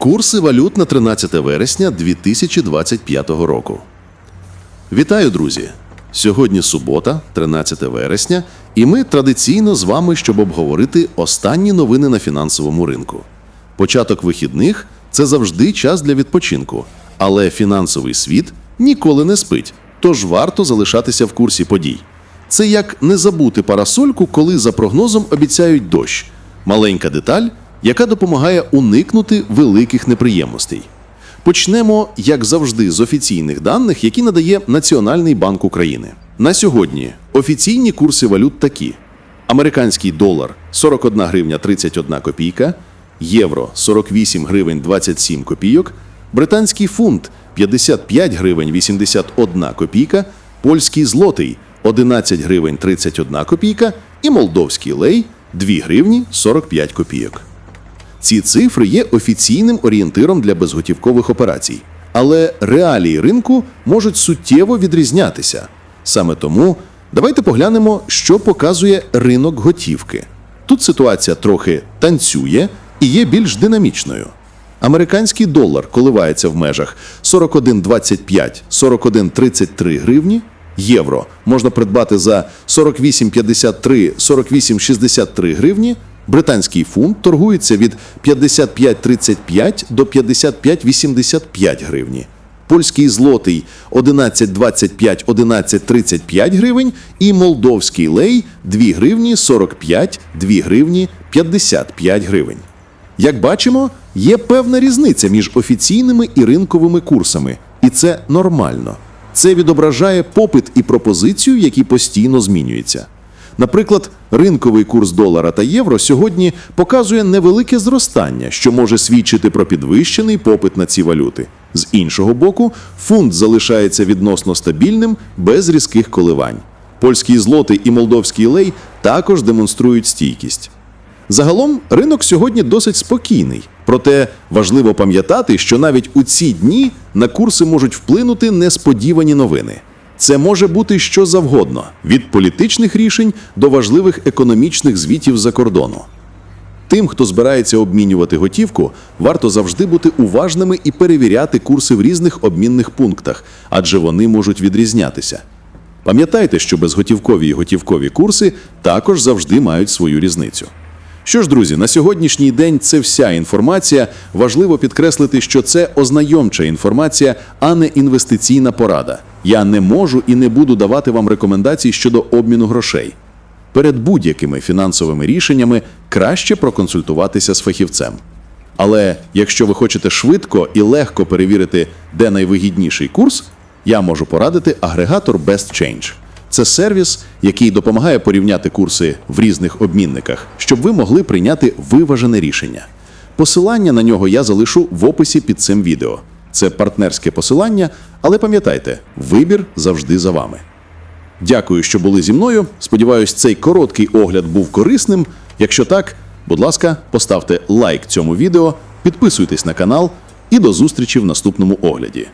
Курси валют на 13 вересня 2025 року. Вітаю, друзі! Сьогодні субота, 13 вересня, і ми традиційно з вами, щоб обговорити останні новини на фінансовому ринку. Початок вихідних це завжди час для відпочинку, але фінансовий світ ніколи не спить, тож варто залишатися в курсі подій. Це як не забути парасольку, коли за прогнозом обіцяють дощ. Маленька деталь, яка допомагає уникнути великих неприємностей. Почнемо, як завжди, з офіційних даних, які надає Національний банк України. На сьогодні офіційні курси валют такі: американський долар 41 гривня 31 копійка, євро 48 гривень 27 копійок, британський фунт 55 гривень 81 копійка, польський злотий 11 гривень 31 копійка і молдовський лей 2 гривні 45 копійок. Ці цифри є офіційним орієнтиром для безготівкових операцій, але реалії ринку можуть суттєво відрізнятися. Саме тому давайте поглянемо, що показує ринок готівки. Тут ситуація трохи танцює і є більш динамічною. Американський долар коливається в межах 41,25 41,33 гривні. Євро можна придбати за 48,53 48,63 гривні. Британський фунт торгується від 55,35 до 55,85 гривні. Польський злотий 11,25 11,35 гривень і молдовський лей 2 гривні 45 2 гривні 55 гривень. Як бачимо, є певна різниця між офіційними і ринковими курсами, і це нормально. Це відображає попит і пропозицію, які постійно змінюються. Наприклад, ринковий курс долара та євро сьогодні показує невелике зростання, що може свідчити про підвищений попит на ці валюти. З іншого боку, фунт залишається відносно стабільним без різких коливань. Польський злотий і молдовський лей також демонструють стійкість. Загалом ринок сьогодні досить спокійний, проте важливо пам'ятати, що навіть у ці дні на курси можуть вплинути несподівані новини. Це може бути що завгодно від політичних рішень до важливих економічних звітів за кордону. Тим, хто збирається обмінювати готівку, варто завжди бути уважними і перевіряти курси в різних обмінних пунктах, адже вони можуть відрізнятися. Пам'ятайте, що безготівкові і готівкові курси також завжди мають свою різницю. Що ж, друзі, на сьогоднішній день це вся інформація. Важливо підкреслити, що це ознайомча інформація, а не інвестиційна порада. Я не можу і не буду давати вам рекомендацій щодо обміну грошей. Перед будь-якими фінансовими рішеннями краще проконсультуватися з фахівцем. Але якщо ви хочете швидко і легко перевірити, де найвигідніший курс, я можу порадити агрегатор BestChange. Це сервіс, який допомагає порівняти курси в різних обмінниках, щоб ви могли прийняти виважене рішення. Посилання на нього я залишу в описі під цим відео. Це партнерське посилання, але пам'ятайте, вибір завжди за вами. Дякую, що були зі мною. Сподіваюсь, цей короткий огляд був корисним. Якщо так, будь ласка, поставте лайк цьому відео, підписуйтесь на канал і до зустрічі в наступному огляді.